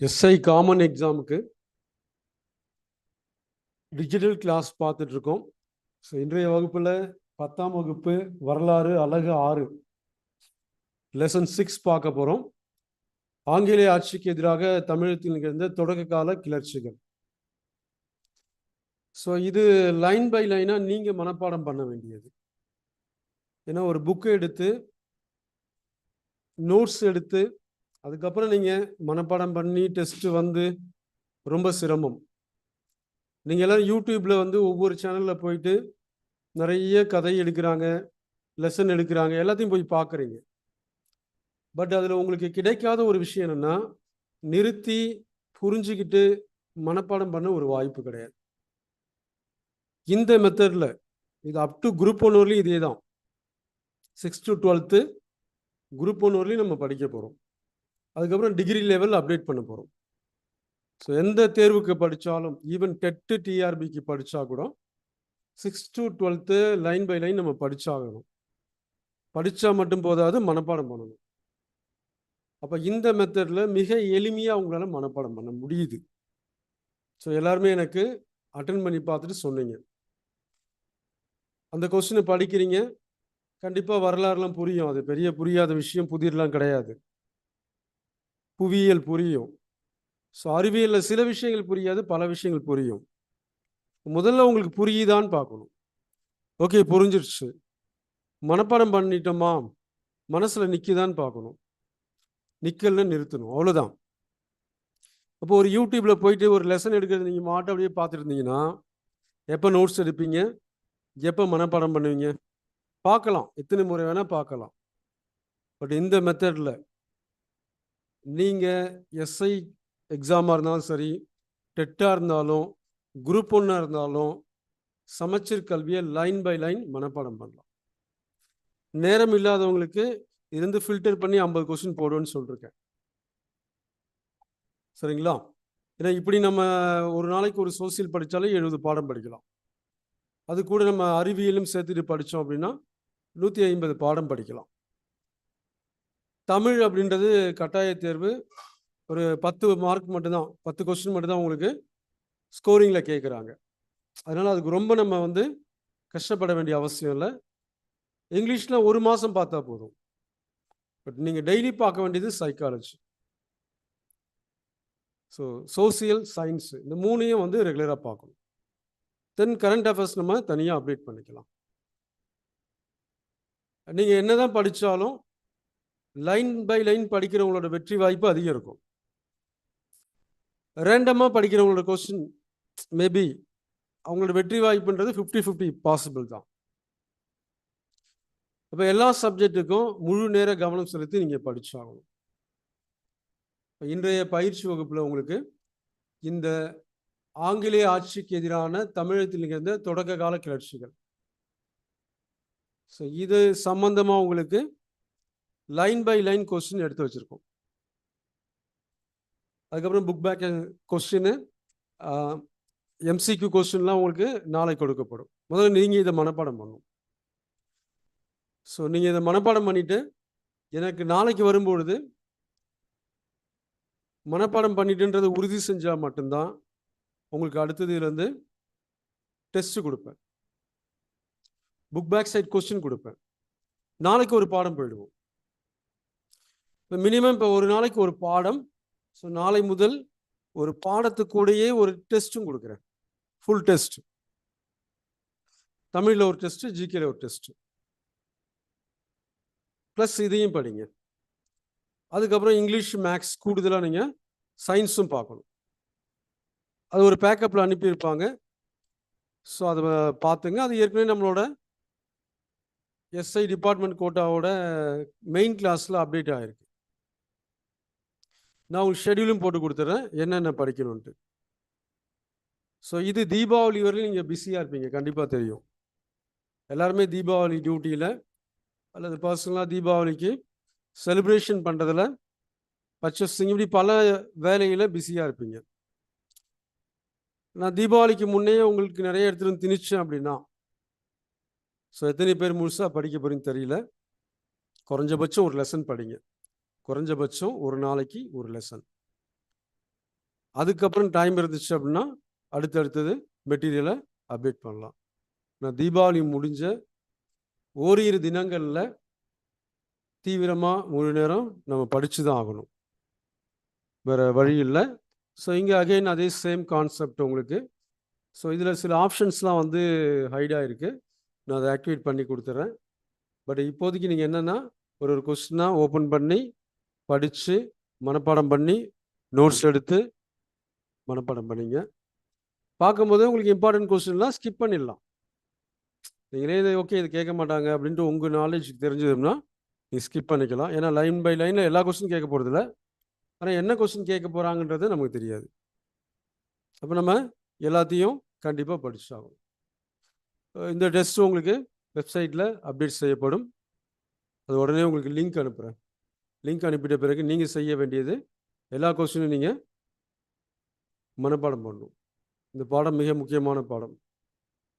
SI common எக்ஸாமுக்கு digital class பார்த்துட்டு இருக்கோம் ஸோ இன்றைய வகுப்பில் பத்தாம் வகுப்பு வரலாறு அழகு ஆறு லெசன் சிக்ஸ் பார்க்க போகிறோம் ஆங்கிலேய ஆட்சிக்கு எதிராக தமிழகத்தில் நிகழ்ந்த தொடக்க கால கிளர்ச்சிகள். ஸோ இது லைன் பை லைனாக நீங்கள் மனப்பாடம் பண்ண வேண்டியது. ஏன்னா ஒரு புக்கு எடுத்து நோட்ஸ் எடுத்து அதுக்கப்புறம் நீங்கள் மனப்பாடம் பண்ணி டெஸ்ட்டு வந்து ரொம்ப சிரமம். நீங்கள் எல்லாம் யூடியூப்பில் வந்து ஒவ்வொரு சேனலில் போயிட்டு நிறைய கதை எடுக்கிறாங்க லெசன் எடுக்கிறாங்க எல்லாத்தையும் போய் பார்க்குறீங்க பட் அதில் உங்களுக்கு கிடைக்காத ஒரு விஷயம் என்னென்னா நிறுத்தி புரிஞ்சுக்கிட்டு மனப்பாடம் பண்ண ஒரு வாய்ப்பு கிடையாது. இந்த மெத்தடில் இது அப் டு குரூப் ஒன் வரலையும் இதே தான் six to twelfth group one வரலையும் நம்ம படிக்க போகிறோம் அதுக்கப்புறம் டிகிரி லெவல் அப்டேட் பண்ண போகிறோம் ஸோ எந்த தேர்வுக்கு படித்தாலும் ஈவன் டெட்டு டிஆர்பிக்கு படித்தா கூட six to twelfth line by line நம்ம படித்தாகணும் படித்தா மட்டும் போதாது மனப்பாடம் பண்ணணும். அப்போ இந்த மெத்தடில் மிக எளிமையாக அவங்களால மனப்பாடம் பண்ண முடியுது. ஸோ எல்லாருமே எனக்கு அட்டன் பண்ணி பார்த்துட்டு சொன்னீங்க. அந்த கொஸ்டினை படிக்கிறீங்க. கண்டிப்பாக வரலாறுலாம் புரியும். அது பெரிய புரியாத விஷயம் புதிர்லாம் கிடையாது. புவியியல் புரியும். ஸோ அறிவியலில் சில விஷயங்கள் புரியாது பல விஷயங்கள் புரியும். முதல்ல உங்களுக்கு புரியுதான்னு பார்க்கணும். ஓகே புரிஞ்சிருச்சு. மனப்பாடம் பண்ணிட்டோமா? மனசில் நிற்கிதான்னு பார்க்கணும். நிற்கலன்னு நிறுத்தணும். அவ்வளோதான் அப்போ ஒரு யூடியூப்பில் போயிட்டு ஒரு லெசன் எடுக்கிறது நீங்கள் மாட்ட அப்படியே பார்த்துருந்தீங்கன்னா எப்போ நோட்ஸ் எடுப்பீங்க? எப்போ மனப்பாடம் பண்ணுவீங்க? பார்க்கலாம். எத்தனை முறை வேணால் பார்க்கலாம். பட் இந்த மெத்தடில் நீங்கள் எஸ்ஐ எக்ஸாமாக இருந்தாலும் சரி டெட்டாக இருந்தாலும் குரூப் ஒன்னாக இருந்தாலும் சமச்சீர் கல்வியை லைன் பை லைன் மனப்பாடம் பண்ணலாம். நேரம் இல்லாதவங்களுக்கு இருந்து ஃபில்டர் பண்ணி ஐம்பது கொஸ்டின் போடுவேன்னு சொல்லியிருக்கேன் சரிங்களா? ஏன்னா இப்படி நம்ம ஒரு நாளைக்கு ஒரு சோசியல் படித்தாலே எழுபது பாடம் படிக்கலாம். அது கூட நம்ம அறிவியலும் சேர்த்துட்டு படித்தோம் அப்படின்னா நூற்றி ஐம்பது பாடம் படிக்கலாம். தமிழ் அப்படின்றது கட்டாய தேர்வு. ஒரு பத்து மார்க் மட்டும்தான் பத்து கொஸ்டின் மட்டும்தான் உங்களுக்கு ஸ்கோரிங்கில் கேட்குறாங்க அதனால் அதுக்கு ரொம்ப நம்ம வந்து கஷ்டப்பட வேண்டிய அவசியம் இல்லை. இங்கிலீஷில் ஒரு மாதம் பார்த்தா போதும். பட் நீங்கள் டெய்லி பார்க்க வேண்டியது சைக்காலஜி ஸோ சோசியல் சயின்ஸு இந்த மூணையும் வந்து ரெகுலராக பார்க்கணும். தென் கரண்ட் அஃபேர்ஸ் நம்ம தனியாக அப்டேட் பண்ணிக்கலாம். நீங்கள் என்ன தான் படித்தாலும் லைன் பை லைன் படிக்கிறவங்களோட வெற்றி வாய்ப்பு அதிகம் இருக்கும். ரேண்டமாக படிக்கிறவங்களோட கொஸ்டின் மேபி அவங்களோட வெற்றி வாய்ப்புன்றது ஃபிஃப்டி ஃபிஃப்டி பாசிபிள் தான். இப்போ எல்லா சப்ஜெக்ட்டுக்கும் முழு நேர கவனம் செலுத்தி நீங்கள் படிச்சாகணும். இன்றைய பயிற்சி வகுப்பில் உங்களுக்கு இந்த ஆங்கிலேய ஆட்சிக்கு எதிரான தமிழகத்தில் நிகழ்ந்த தொடக்க கால கிளர்ச்சிகள். ஸோ இது சம்பந்தமாக உங்களுக்கு லைன் பை லைன் கொஸ்டின் எடுத்து வச்சுருக்கோம். அதுக்கப்புறம் புக் பேக் கொஸ்டின் எம்சிக்யூ கொஸ்டின்லாம் உங்களுக்கு நாளை கொடுக்கப்படும். முதல்ல நீங்கள் இதை மனப்பாடம் பண்ணணும் ஸோ நீங்கள் இதை மனப்பாடம் பண்ணிவிட்டு எனக்கு நாளைக்கு வரும்பொழுது மனப்பாடம் பண்ணிட்டுன்றதை உறுதி செஞ்சால் மட்டும்தான் உங்களுக்கு அடுத்ததுலேருந்து டெஸ்ட்டு டெஸ்ட் கொடுப்பேன். புக் பேக் சைட் கொஸ்டின் கொடுப்பேன். நாளைக்கு ஒரு பாடம் போயிடுவோம். இப்போ மினிமம் இப்போ ஒரு நாளைக்கு ஒரு பாடம். ஸோ நாளை முதல் ஒரு பாடத்துக்கூடையே ஒரு டெஸ்ட்டும் கொடுக்குறேன். ஃபுல் டெஸ்ட் தமிழில் ஒரு டெஸ்ட்டு ஜிகேல ஒரு டெஸ்ட்டு ப்ளஸ் இதையும் படிங்க. அதுக்கப்புறம் இங்கிலீஷ் மேக்ஸ் கூடுதலாக நீங்கள் சயின்ஸும் பார்க்கணும். அது ஒரு பேக்கப்பில் அனுப்பியிருப்பாங்க. ஸோ அதை பார்த்துங்க. அது ஏற்கனவே நம்மளோட எஸ்ஐ டிபார்ட்மெண்ட் கோட்டாவோட மெயின் கிளாஸில் அப்டேட் ஆகிருக்கு நான் உங்களுக்கு ஷெடியூலும் போட்டு கொடுத்துட்றேன் என்னென்ன படிக்கணுன்ட்டு ஸோ இது தீபாவளி வரையிலும் நீங்கள் பிஸியாக இருப்பீங்க. கண்டிப்பாக தெரியும். எல்லாருமே தீபாவளி டியூட்டியில் அல்லது பர்சனலாக தீபாவளிக்கு செலிப்ரேஷன் பண்ணுறதில் பர்ச்சேசிங் இப்படி பல வேலையில் பிஸியாக இருப்பீங்க. நான் தீபாவளிக்கு முன்னே உங்களுக்கு நிறைய எடுத்துகிட்டு வந்து திணிச்சேன் அப்படின்னா ஸோ எத்தனை பேர் முழுசாக படிக்க போகிறீங்கன்னு தெரியல. குறைஞ்சபட்சம் ஒரு லெசன் படிங்க. குறைஞ்சபட்சம் ஒரு நாளைக்கு ஒரு லெசன் அதுக்கப்புறம் டைம் இருந்துச்சு அப்படின்னா அடுத்தடுத்தது மெட்டீரியலை அப்டேட் பண்ணலாம். நான் தீபாவளி முடிஞ்ச ஓரிரு தினங்களில் தீவிரமாக முழு நேரம் நம்ம படித்து தான் ஆகணும். வேறு வழி இல்லை. ஸோ இங்கே அகைன் அதே சேம் கான்செப்ட் உங்களுக்கு. ஸோ இதில் சில ஆப்ஷன்ஸ்லாம் வந்து ஹைடாக இருக்குது நான் அதை ஆக்டிவேட் பண்ணி கொடுத்துட்றேன் பட் இப்போதைக்கு நீங்கள் என்னென்னா ஒரு ஒரு கொஸ்டினாக ஓப்பன் பண்ணி படித்து மனப்பாடம் பண்ணி நோட்ஸ் எடுத்து மனப்பாடம் பண்ணிங்க. பார்க்கும்போது உங்களுக்கு இம்பார்ட்டன்ட் கொஸ்டின்லாம் ஸ்கிப் பண்ணிடலாம். நீங்களே இது ஓகே இது கேட்க மாட்டாங்க அப்படின்ட்டு உங்கள் நாலேஜ் தெரிஞ்சதுன்னா நீங்கள் ஸ்கிப் பண்ணிக்கலாம். ஏன்னா லைன் பை லைனில் எல்லா கொஸ்டின் கேட்க போகிறதில்ல ஆனால் என்ன கொஸ்டின் கேட்க போகிறாங்கன்றது நமக்கு தெரியாது. அப்போ நம்ம எல்லாத்தையும் கண்டிப்பாக படிச்சாகும் இந்த டெஸ்ட் உங்களுக்கு வெப்சைட்டில் அப்டேட் செய்யப்படும். அது உடனே உங்களுக்கு லிங்க் அனுப்புகிறேன் லிங்க் அனுப்பிட்ட பிறகு நீங்கள் செய்ய வேண்டியது எல்லா கொஸ்டினும் நீங்கள் மனப்பாடம் பண்ணணும். இந்த பாடம் மிக முக்கியமான பாடம்.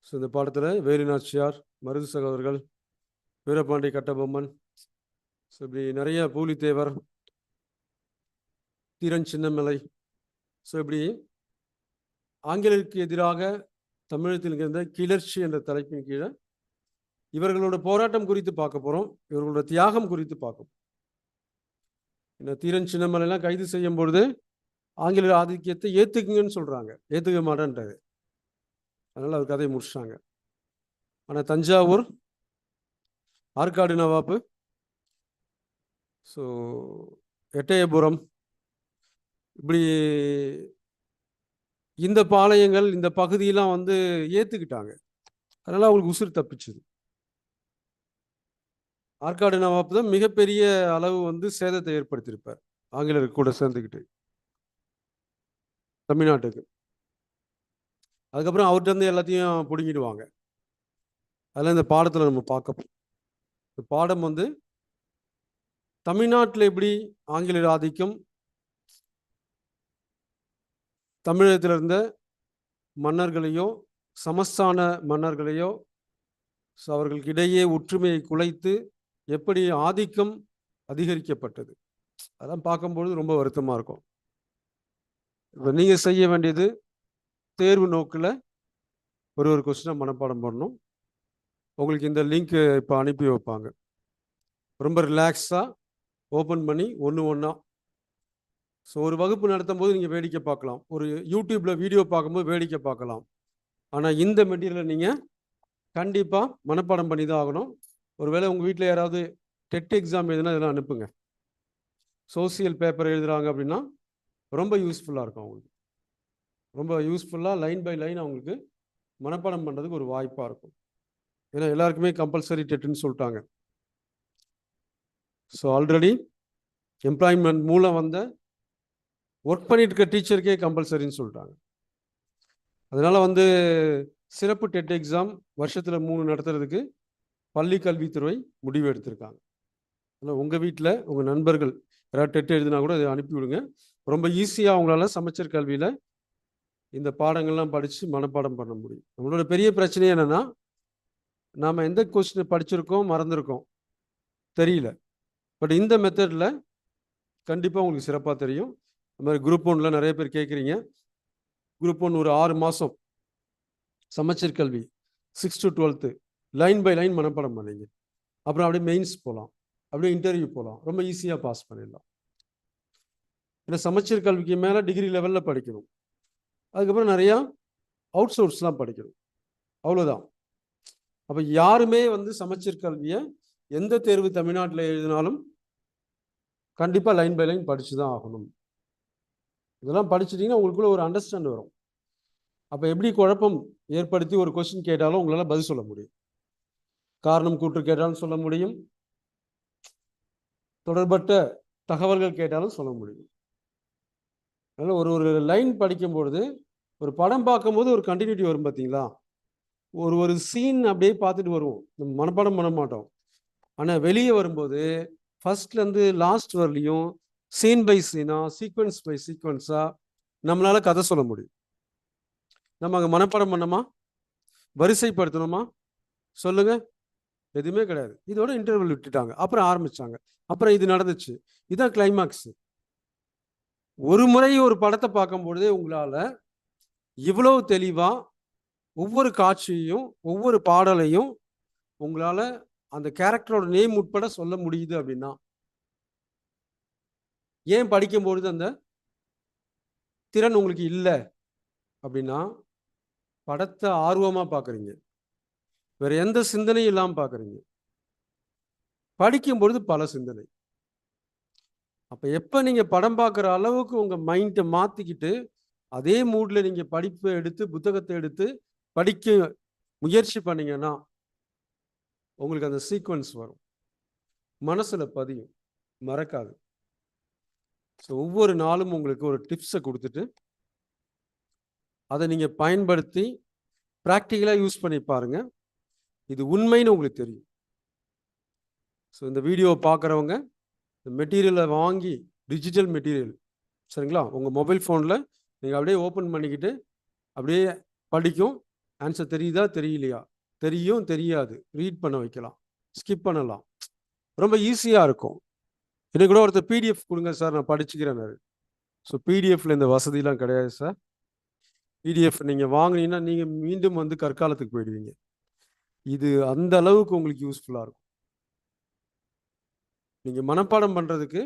ஸோ இந்த பாடத்தில் வேலுநாச்சியார் மருது சகோதரர்கள் வீரபாண்டி கட்டபொம்மன் ஸோ இப்படி நிறைய பூலித்தேவர் தீரன் சின்னமலை ஸோ இப்படி ஆங்கிலருக்கு எதிராக தமிழகத்தில் இருந்த கிளர்ச்சி என்ற தலைப்பின் கீழே இவர்களோட போராட்டம் குறித்து பார்க்க போகிறோம் இவர்களோட தியாகம் குறித்து பார்க்க இந்த தீரன் சின்னமலைலாம் கைது செய்யும் பொழுது ஆங்கில ஆதிக்கியத்தை ஏற்றுக்குங்கன்னு சொல்கிறாங்க ஏற்றுக்க மாட்டேன்றது அதனால் அவர் கதையை முடிச்சிட்டாங்க. ஆனால் தஞ்சாவூர் ஆற்காடு நவாப்பு ஸோ எட்டயபுரம் இப்படி இந்த பாளையங்கள் இந்த பகுதியெல்லாம் வந்து ஏற்றுக்கிட்டாங்க அதனால் அவங்களுக்கு உசுறு தப்பிச்சுது. ஆற்காடு நவாப் தான் மிகப்பெரிய அளவு வந்து சேதத்தை ஏற்படுத்தியிருப்பார். ஆங்கிலருக்கு கூட சேர்ந்துக்கிட்டு தமிழ்நாட்டுக்கு. அதுக்கப்புறம் அவர்கிட்ட இருந்து எல்லாத்தையும் பிடுங்கிடுவாங்க. அதெல்லாம் இந்த பாடத்தில் நம்ம பார்க்க இந்த பாடம் வந்து தமிழ்நாட்டில் எப்படி ஆங்கிலேயர் ஆதிக்கம்? தமிழகத்தில் இருந்த மன்னர்களையோ சமஸ்தான மன்னர்களையோ அவர்களுக்கு இடையே ஒற்றுமையை குலைத்து எப்படி ஆதிக்கம் அதிகரிக்கப்பட்டது? அதெல்லாம் பார்க்கும்பொழுது ரொம்ப வருத்தமாக இருக்கும். இப்போ நீங்கள் செய்ய வேண்டியது தேர்வு நோக்கில் ஒரு ஒரு கொஸ்டினை மனப்பாடம் பண்ணணும். உங்களுக்கு இந்த லிங்க்கு இப்போ அனுப்பி வைப்பாங்க. ரொம்ப ரிலாக்ஸாக ஓப்பன் பண்ணி ஒன்று ஒன்றா ஸோ ஒரு வகுப்பு நடத்தும் போது நீங்கள் வேடிக்கை பார்க்கலாம். ஒரு யூடியூப்பில் வீடியோ பார்க்கும்போது வேடிக்கை பார்க்கலாம். ஆனால் இந்த மெட்டீரியலை நீங்கள் கண்டிப்பாக மனப்பாடம் பண்ணி தான் ஆகணும். ஒருவேளை உங்கள் வீட்டில் யாராவது டெட் எக்ஸாம் எழுதுனா இதெல்லாம் அனுப்புங்க. சோசியல் பேப்பர் எழுதுகிறாங்க அப்படின்னா ரொம்ப யூஸ்ஃபுல்லாக இருக்கும் அவங்களுக்கு. ரொம்ப யூஸ்ஃபுல்லாக லைன் பை லைன் அவங்களுக்கு மனப்பாடம் பண்ணுறதுக்கு ஒரு வாய்ப்பாக இருக்கும். ஏன்னா எல்லாருக்குமே கம்பல்சரி டெட்டுன்னு சொல்லிட்டாங்க. ஸோ ஆல்ரெடி எம்ப்ளாய்மெண்ட் மூலம் வந்த ஒர்க் பண்ணிட்டு இருக்க டீச்சருக்கே கம்பல்சரின்னு சொல்லிட்டாங்க. அதனால் வந்து சிறப்பு டெட் எக்ஸாம் வருஷத்தில் மூணு நடத்துறதுக்கு பள்ளி கல்வித்துறை முடிவு எடுத்திருக்காங்க. அதனால் உங்கள் வீட்டில் உங்கள் நண்பர்கள் யாராவது டெட் எழுதினா கூட அதை அனுப்பிவிடுங்க ரொம்ப ஈஸியாக அவங்களால சமைச்சர் கல்வியில் இந்த பாடங்கள்லாம் படித்து மனப்பாடம் பண்ண முடியும். நம்மளோட பெரிய பிரச்சனை என்னென்னா நாம் எந்த கொஸ்டினை படிச்சிருக்கோம் மறந்துருக்கோம்? தெரியல. பட் இந்த மெத்தடில் கண்டிப்பாக உங்களுக்கு சிறப்பாக தெரியும். அது மாதிரி குரூப் ஒன்றில் நிறைய பேர் கேட்குறீங்க குரூப் ஒன் ஒரு ஆறு மாதம் சமச்சீர் கல்வி six to twelfth line by line மனப்பாடம் பண்ணீங்க. அப்புறம் அப்படியே மெயின்ஸ் போகலாம் அப்படியே இன்டர்வியூ போகலாம் ரொம்ப ஈஸியாக பாஸ் பண்ணிடலாம். ஏன்னா சமச்சீர் கல்விக்கு மேலே டிகிரி லெவலில் படிக்கணும். அதுக்கப்புறம் நிறையா அவுட் சோர்ஸ்லாம் படிக்கணும். அவ்வளோதான் அப்போ யாருமே வந்து சமச்சீர் கல்வியை எந்த தேர்வு தமிழ்நாட்டில் எழுதினாலும் கண்டிப்பாக லைன் பை லைன் படித்து தான் ஆகணும். இதெல்லாம் படிச்சிட்டிங்கன்னா உங்களுக்குள்ள ஒரு அண்டர்ஸ்டாண்ட் வரும். அப்போ எப்படி குழப்பம் ஏற்படுத்தி ஒரு கொஸ்டின் கேட்டாலும் உங்களால் பதில் சொல்ல முடியும். காரணம் கூற்று கேட்டாலும் சொல்ல முடியும். தொடர்பட்ட தகவல்கள் கேட்டாலும் சொல்ல முடியும். அதனால் ஒரு ஒரு லைன் படிக்கும்பொழுது ஒரு படம் பார்க்கும்போது ஒரு கண்டினியூட்டி வரும் பார்த்தீங்களா? ஒரு ஒரு சீன் அப்படியே பார்த்துட்டு வருவோம். நம்ம மனப்பாடம் பண்ண மாட்டோம். ஆனால் வெளியே வரும்போது ஃபர்ஸ்ட்லேருந்து லாஸ்ட் வரலையும் சீன் பை சீனாக சீக்வன்ஸ் பை சீக்வன்ஸாக நம்மளால் கதை சொல்ல முடியும். நம்ம அங்கே மனப்பாடம் பண்ணோமா? வரிசைப்படுத்தணுமா? சொல்லுங்கள் எதுவுமே கிடையாது. இதோட இன்டர்வல் விட்டுட்டாங்க. அப்புறம் ஆரம்பிச்சாங்க. அப்புறம் இது நடந்துச்சு. இதுதான் கிளைமாக்ஸ் ஒரு முறை ஒரு படத்தை பார்க்கும்பொழுதே உங்களால் இவ்வளவு தெளிவாக ஒவ்வொரு காட்சியையும் ஒவ்வொரு பாடலையும் உங்களால் அந்த கேரக்டரோட நேம் உட்பட சொல்ல முடியுது அப்படின்னா ஏன் படிக்கும்பொழுது அந்த திறன் உங்களுக்கு இல்லை அப்படின்னா படத்தை ஆர்வமாக பார்க்குறீங்க. வேற எந்த சிந்தனையும் இல்லாமல் பார்க்குறீங்க படிக்கும் பொழுது பல சிந்தனை. அப்போ எப்போ நீங்கள் படம் பார்க்குற அளவுக்கு உங்கள் மைண்டை மாற்றிக்கிட்டு அதே மூடில் நீங்கள் படிப்பை எடுத்து புத்தகத்தை எடுத்து படிக்க முயற்சி பண்ணீங்கன்னா உங்களுக்கு அந்த சீக்வன்ஸ் வரும். மனசில் பதியும். மறக்காது. ஸோ ஒவ்வொரு நாளும் உங்களுக்கு ஒரு டிப்ஸை கொடுத்துட்டு அதை நீங்கள் பயன்படுத்தி ப்ராக்டிக்கலாக யூஸ் பண்ணி பாருங்கள் இது உண்மைன்னு உங்களுக்கு தெரியும். ஸோ இந்த வீடியோவை பார்க்குறவங்க இந்த மெட்டீரியலை வாங்கி டிஜிட்டல் மெட்டீரியல் சரிங்களா? உங்கள் மொபைல் ஃபோனில் நீங்கள் அப்படியே ஓப்பன் பண்ணிக்கிட்டு அப்படியே படிக்கும். ஆன்சர் தெரியுதா தெரியலையா? தெரியும் தெரியாது. ரீட் பண்ண வைக்கலாம். ஸ்கிப் பண்ணலாம். ரொம்ப ஈஸியாக இருக்கும். எனக்கு கூட ஒருத்தர் பிடிஎஃப் கொடுங்க சார் நான் படிச்சுக்கிறேன் ஸோ பிடிஎஃப்ல இந்த வசதிலாம் கிடையாது சார் பிடிஎஃப் நீங்கள் வாங்கினீங்கன்னா நீங்கள் மீண்டும் வந்து கற்காலத்துக்கு போயிடுவீங்க. இது அந்த அளவுக்கு உங்களுக்கு யூஸ்ஃபுல்லாக இருக்கும். நீங்கள் மனப்பாடம் பண்ணுறதுக்கு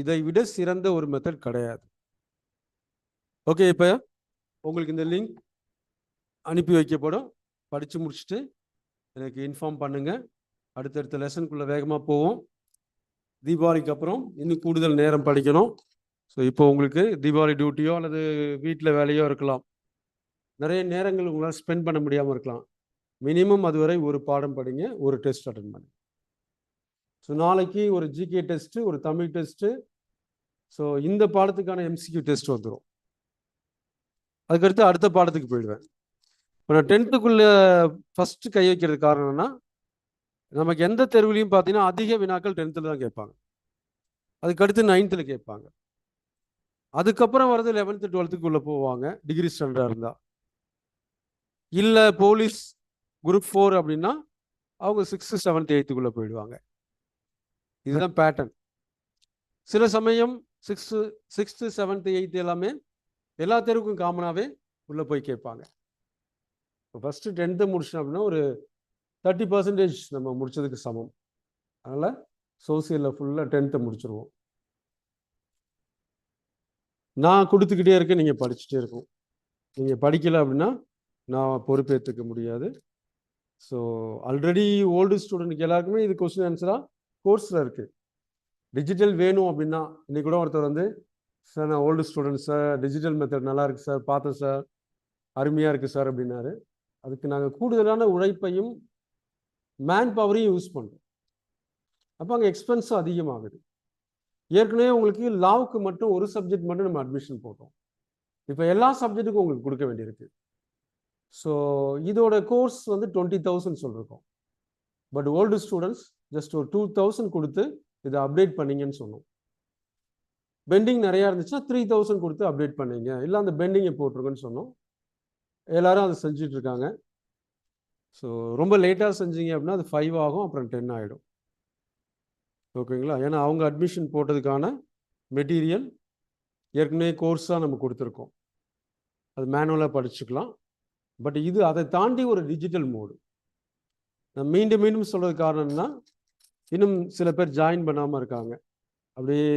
இதை விட சிறந்த ஒரு மெத்தட் கிடையாது. ஓகே இப்போ உங்களுக்கு இந்த லிங்க் அனுப்பி வைக்கப்படும். படித்து முடிச்சுட்டு எனக்கு இன்ஃபார்ம் பண்ணுங்கள் அடுத்தடுத்த லெசனுக்குள்ளே வேகமாக போவோம். தீபாவளிக்கு அப்புறம் இன்னும் கூடுதல் நேரம் படிக்கணும். ஸோ இப்போ உங்களுக்கு தீபாவளி டியூட்டியோ அல்லது வீட்டில் வேலையோ இருக்கலாம். நிறைய நேரங்கள் உங்களால் ஸ்பெண்ட் பண்ண முடியாமல் இருக்கலாம். மினிமம் அதுவரை ஒரு பாடம் படிங்க ஒரு டெஸ்ட் அட்டன் பண்ணுங்க. ஸோ நாளைக்கு ஒரு ஜிகே டெஸ்ட்டு ஒரு தமிழ் டெஸ்ட்டு ஸோ இந்த பாடத்துக்கான எம்சிக்யூ டெஸ்ட் வந்துடும் அதுக்கடுத்து அடுத்த பாடத்துக்கு போயிடுவேன். இப்போ நான் டென்த்துக்குள்ளே ஃபஸ்ட்டு கை வைக்கிறது காரணம்னா நமக்கு எந்த தெருவிலையும் பார்த்தீங்கன்னா அதிக வினாக்கள் டென்த்தில் தான் கேட்பாங்க. அதுக்கடுத்து நைன்த்தில் கேட்பாங்க. அதுக்கப்புறம் வர்றது லெவன்த்து டுவெல்த்துக்குள்ளே போவாங்க டிகிரி ஸ்டாண்டர்டாக இருந்தால் இல்லை போலீஸ் குரூப் ஃபோர் அப்படின்னா அவங்க சிக்ஸ்த்து செவன்த் எயித்துக்குள்ளே போயிடுவாங்க. இதுதான் பேட்டர்ன் சில சமயம் சிக்ஸ்த்து சிக்ஸ்த்து செவன்த்து எயித்து எல்லாமே எல்லா தெருவுக்கும் காமனாகவே உள்ளே போய் கேட்பாங்க. இப்போ ஃபஸ்ட்டு டென்த்து முடிச்சோம் அப்படின்னா ஒரு தேர்ட்டி பர்சன்டேஜ் நம்ம முடித்ததுக்கு சமம். அதனால் சோசியலில் ஃபுல்லாக டென்த்தை முடிச்சிருவோம். நான் கொடுத்துக்கிட்டே இருக்கேன் நீங்கள் படிச்சுட்டே இருக்கும் நீங்கள் படிக்கலை அப்படின்னா நான் பொறுப்பேற்றுக்க முடியாது. ஸோ ஆல்ரெடி ஓல்டு ஸ்டூடெண்ட்க்கு எல்லாருக்குமே இது கொஸ்டின் ஆன்சராக கோர்ஸில் இருக்குது டிஜிட்டல் வேணும் அப்படின்னா இன்னைக்கு கூட ஒருத்தர் வந்து சார் நான் old student sir digital method நல்லா இருக்குது சார் பார்த்தேன் சார் அருமையாக இருக்குது சார் அப்படின்னாரு. அதுக்கு நாங்கள் கூடுதலான உழைப்பையும் மேன் பவரையும் யூஸ் பண்ணுறோம் அப்போ அங்கே எக்ஸ்பென்ஸும் அதிகமாகுது. ஏற்கனவே உங்களுக்கு லாவுக்கு மட்டும் ஒரு சப்ஜெக்ட் மட்டும் நம்ம அட்மிஷன் போட்டோம். இப்போ எல்லா சப்ஜெக்ட்டுக்கும் உங்களுக்கு கொடுக்க வேண்டியிருக்கு. ஸோ இதோட கோர்ஸ் வந்து டுவெண்ட்டி தௌசண்ட் சொல்லியிருக்கோம் பட் ஓல்டு ஸ்டூடெண்ட்ஸ் ஜஸ்ட் ஒரு டூ தௌசண்ட் கொடுத்து இதை அப்டேட் பண்ணீங்கன்னு சொன்னோம். பெண்டிங் நிறையா இருந்துச்சுன்னா த்ரீ தௌசண்ட் கொடுத்து அப்டேட் பண்ணீங்க. இல்லை அந்த பெண்டிங்கை போட்டிருக்குன்னு சொன்னோம். எல்லாரும் அதை செஞ்சுட்டு இருக்காங்க. ஸோ ரொம்ப லேட்டாக செஞ்சீங்க அப்படின்னா அது ஃபைவ் ஆகும் அப்புறம் டென் ஆகிடும் ஓகேங்களா? ஏன்னா அவங்க அட்மிஷன் போட்டதுக்கான மெட்டீரியல் ஏற்கனவே கோர்ஸாக நம்ம கொடுத்துருக்கோம். அது மேனுவலாக படிச்சுக்கலாம். பட் இது அதை தாண்டி ஒரு டிஜிட்டல் மோடு நான் மீண்டும் மீண்டும் சொல்கிறது காரணம்னா இன்னும் சில பேர் ஜாயின் பண்ணாமல் இருக்காங்க. அப்படியே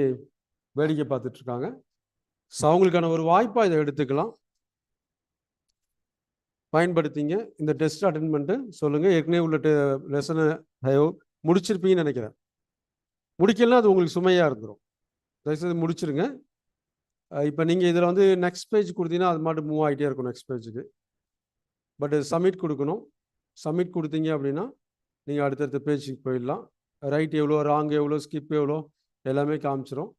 வேடிக்கை பார்த்துட்ருக்காங்க ஸோ அவங்களுக்கான ஒரு வாய்ப்பாக இதை எடுத்துக்கலாம். பயன்படுத்திங்க. இந்த டெஸ்ட் அட்டன் பண்ணிட்டு சொல்லுங்கள் ஏற்கனவே உள்ள லெசனை முடிச்சிருப்பீங்கன்னு நினைக்கிறேன். முடிக்கலாம் அது உங்களுக்கு சுமையாக இருந்துடும் தயவுசெய்து முடிச்சிருங்க. இப்போ நீங்கள் இதில் வந்து நெக்ஸ்ட் பேஜ் கொடுத்தீங்கன்னா அது மட்டும் மூவ் ஆகிட்டே இருக்கும் நெக்ஸ்ட் பேஜுக்கு பட் சப்மிட் கொடுக்கணும். சப்மிட் கொடுத்தீங்க அப்படின்னா நீங்கள் அடுத்தடுத்த பேஜுக்கு போயிடலாம். ரைட் எவ்வளோ ராங் எவ்வளோ ஸ்கிப் எவ்வளோ எல்லாமே காமிச்சிரும்.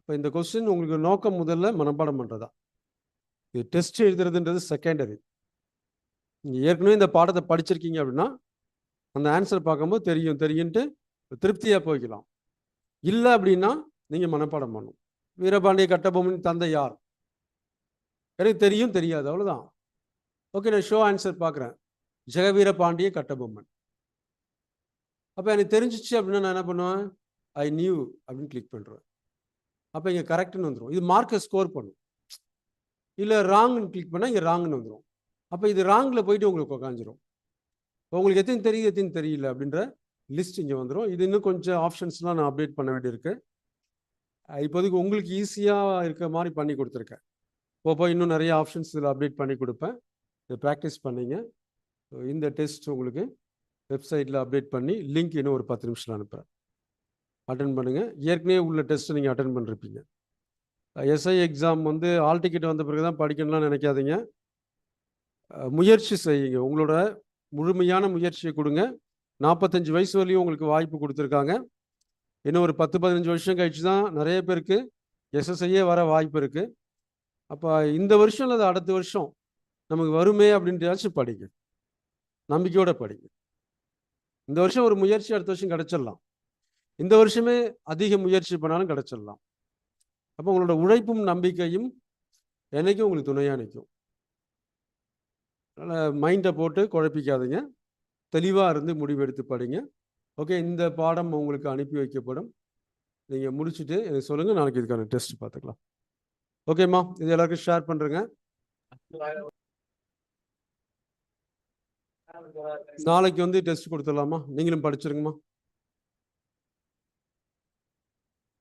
இப்போ இந்த கொஸ்டின் உங்களுக்கு நோக்கம் முதல்ல மனப்பாடம் பண்ணுறதா இது டெஸ்ட் எழுதுறதுன்றது செகண்டரி நீங்கள் ஏற்கனவே இந்த பாடத்தை படிச்சிருக்கீங்க அப்படின்னா அந்த ஆன்சர் பார்க்கும்போது தெரியும் தெரியுன்ட்டு திருப்தியாக போய்க்கலாம். இல்லை அப்படின்னா நீங்கள் மனப்பாடம் பண்ணணும். வீரபாண்டிய கட்டபொம்மன் தந்தை யார்? எனக்கு தெரியும் தெரியாது அவ்வளோதான் ஓகே நான் ஷோ ஆன்சர் பார்க்குறேன். ஜெகவீர பாண்டிய கட்டபொம்மன். அப்போ எனக்கு தெரிஞ்சிச்சு அப்படின்னா நான் என்ன பண்ணுவேன்? ஐ நியூ அப்படின்னு கிளிக் பண்ணுறேன் அப்போ இங்கே கரெக்டுன்னு வந்துடும் இது மார்க்கை ஸ்கோர் பண்ணும். இல்லை ராங்னு கிளிக் பண்ணால் இங்கே ராங்னு வந்துடும் அப்போ இது ராங்கில் போயிட்டு உங்களுக்கு உக்காந்துரும். உங்களுக்கு எத்தனை தெரியுது எத்தனை தெரியல அப்படின்ற லிஸ்ட் இங்கே வந்துடும் இது இன்னும் கொஞ்சம் ஆப்ஷன்ஸ்லாம் நான் அப்டேட் பண்ண வேண்டியிருக்கு. இப்போதைக்கு உங்களுக்கு ஈஸியாக இருக்க மாதிரி பண்ணி கொடுத்துருக்கேன். இப்போ போய் இன்னும் நிறைய ஆப்ஷன்ஸ் இதில் அப்டேட் பண்ணி கொடுப்பேன். இதை ப்ராக்டிஸ் பண்ணிங்க. இந்த டெஸ்ட் உங்களுக்கு வெப்சைட்டில் அப்டேட் பண்ணி லிங்க் இன்னும் ஒரு பத்து நிமிஷத்தில் அனுப்புகிறேன் அட்டன் பண்ணுங்கள் ஏற்கனவே உள்ள டெஸ்ட்டை நீங்கள் அட்டன் பண்ணிருப்பீங்க. எஸ்ஐ எக்ஸாம் வந்து ஆல் டிக்கெட் வந்த பிறகு தான் படிக்கணும்லாம் நினைக்காதீங்க. முயற்சி செய்யுங்க. உங்களோட முழுமையான முயற்சியை கொடுங்க. நாற்பத்தஞ்சு வயசு வரையும் உங்களுக்கு வாய்ப்பு கொடுத்துருக்காங்க. இன்னும் ஒரு பத்து பதினஞ்சு வருஷம் கழிச்சு தான் நிறைய பேருக்கு எஸ்எஸ்ஐயே வர வாய்ப்பு இருக்குது அப்போ இந்த வருஷம் அல்லது அடுத்த வருஷம் நமக்கு வருமே அப்படின்றாச்சும் படிங்க. நம்பிக்கையோட படிங்க. இந்த வருஷம் ஒரு முயற்சி அடுத்த வருஷம் கிடைச்சிடலாம். இந்த வருஷமே அதிக முயற்சி பண்ணாலும் கிடைச்சிடலாம். அப்போ உங்களோட உழைப்பும் நம்பிக்கையும் என்னைக்கும் உங்களுக்கு துணையாக நிற்கும் அதனால் மைண்டை போட்டு குழப்பிக்காதீங்க. தெளிவாக இருந்து முடிவெடுத்து படிங்க. ஓகே இந்த பாடம் உங்களுக்கு அனுப்பி வைக்கப்படும். நீங்கள் முடிச்சுட்டு எனக்கு சொல்லுங்கள் நாளைக்கு இதுக்கான டெஸ்ட் பார்த்துக்கலாம். ஓகேம்மா இது எல்லாருக்கும் ஷேர் பண்ணுறேங்க நாளைக்கு வந்து டெஸ்ட் கொடுத்துடலாமா? நீங்களும் படிச்சிருங்கம்மா.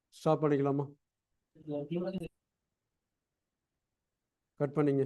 ஸ்டாப் பண்ணிக்கலாமா? கட் பண்ணிங்க.